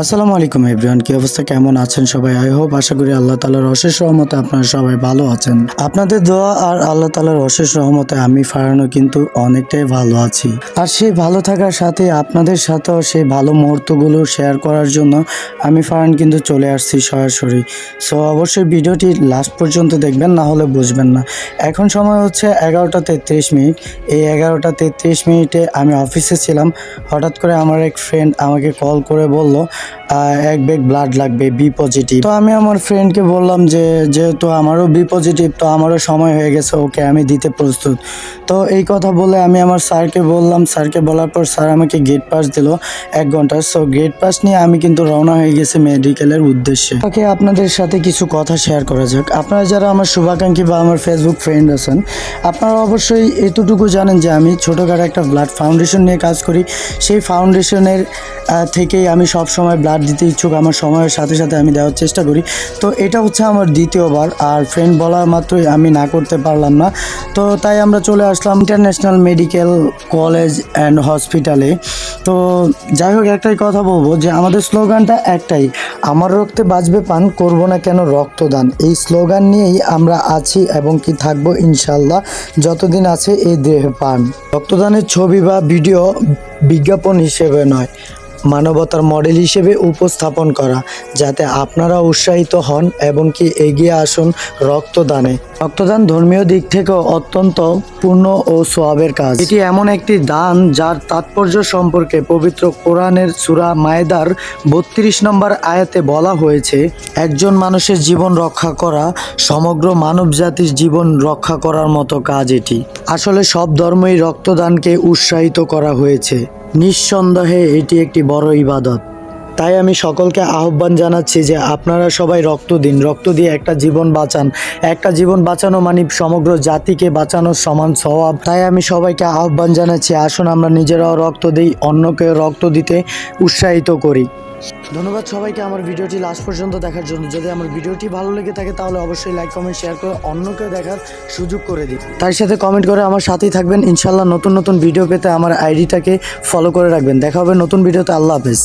আসসালামু আলাইকুম এভরিওয়ান, কি অবস্থা? কেমন আছেন সবাই? আই হোপ, আশা করি আল্লাহ তালার অশেষ রহমতে আপনারা সবাই ভালো আছেন। আপনাদের দোয়া আর আল্লাহ তালার অশেষ রহমতে আমি ফারানো কিন্তু অনেকটাই ভালো আছি। আর সেই ভালো থাকার সাথে আপনাদের সাথেও সেই ভালো মুহূর্তগুলো শেয়ার করার জন্য আমি ফারান কিন্তু চলে আসছি সরাসরি। সো অবশ্যই ভিডিওটি লাস্ট পর্যন্ত দেখবেন, না হলে বুঝবেন না। এখন সময় হচ্ছে এগারোটা তেত্রিশ মিনিট। এই এগারোটা তেত্রিশ মিনিটে আমি অফিসে ছিলাম। হঠাৎ করে আমার এক ফ্রেন্ড আমাকে কল করে বলল এক ব্যাগ ব্লাড লাগবে বি পজিটিভ তো আমি আমার ফ্রেন্ডকে বললাম যে, যেহেতু আমারও বি পজিটিভ তো আমারও সময় হয়ে গেছে, ওকে আমি দিতে প্রস্তুত। তো এই কথা বলে আমি আমার স্যারকে বললাম স্যারকে বলার পর স্যার আমাকে গেট পাস দিল এক ঘণ্টার। সো গেট পাস নিয়ে আমি কিন্তু রওনা হয়ে গেছি মেডিকেলের উদ্দেশ্যে। ওকে, আপনাদের সাথে কিছু কথা শেয়ার করা যাক। আপনারা যারা আমার শুভাকাঙ্ক্ষী বা আমার ফেসবুক ফ্রেন্ড আছেন, আপনারা অবশ্যই এতটুকু জানেন যে আমি ছোটোখাটো একটা ব্লাড ফাউন্ডেশন নিয়ে কাজ করি। সেই ফাউন্ডেশনের থেকেই আমি সব সময় ব্লাড দিতে ইচ্ছুক, আমার সময়ের সাথে সাথে আমি দেওয়ার চেষ্টা করি। তো এটা হচ্ছে আমার দ্বিতীয়বার, আর ফ্রেন্ড বলা মাত্রই আমি না করতে পারলাম না। তো তাই আমরা চলে আসলাম ইন্টারন্যাশনাল মেডিকেল কলেজ অ্যান্ড হসপিটালে তো যাই হোক, একটাই কথা বলব যে আমাদের স্লোগানটা একটাই, আমার রক্তে বাঁচবে পান, করব না কেন রক্তদান? এই স্লোগান নিয়েই আমরা আছি এবং কি থাকব ইনশাল্লাহ যতদিন আছে এই দেহে পান। রক্তদানের ছবি বা ভিডিও বিজ্ঞাপন হিসেবে নয় মানবতার মডেল হিসেবে উপস্থাপন করা, যাতে আপনারা উৎসাহিত হন এবং কি এগিয়ে আসুন রক্তদানে। রক্তদান ধর্মীয় দিক থেকেও অত্যন্ত পূর্ণ ও সোয়াবের কাজ। এটি এমন একটি দান যার তাৎপর্য সম্পর্কে পবিত্র কোরআনের সূরা মায়েদার বত্রিশ নম্বর আয়াতে বলা হয়েছে, একজন মানুষের জীবন রক্ষা করা, সমগ্র মানব জাতির জীবন রক্ষা করার মতো কাজ এটি। আসলে সব ধর্মই রক্তদানকে উৎসাহিত করা হয়েছে। নিঃসন্দেহে এটি একটি বড় ইবাদত। তাই আমি সকলকে আহ্বান জানাচ্ছি যে আপনারা সবাই রক্ত দিন। রক্ত দিয়ে একটা জীবন বাঁচান। একটা জীবন বাঁচানো মানে সমগ্র জাতিকে বাঁচানোর সমান স্বভাব। তাই আমি সবাইকে আহ্বান জানাচ্ছি, আসুন আমরা নিজেরাও রক্ত দিই অন্যকে রক্ত দিতে উৎসাহিত করি। ধন্যবাদ সবাইকে, আমার ভিডিওটি লাস্ট পর্যন্ত দেখার জন্য। যদি আমার ভিডিওটি ভালো লেগে থাকে, তাহলে অবশ্যই লাইক কমেন্ট শেয়ার করে অন্যকে দেখার সুযোগ করে দিন। তার সাথে কমেন্ট করে আমার সাথেই থাকবেন। ইনশাল্লাহ নতুন নতুন ভিডিও পেতে আমার আইডিটাকে ফলো করে রাখবেন। দেখা হবে নতুন ভিডিওতে আল্লাহ হাফেজ।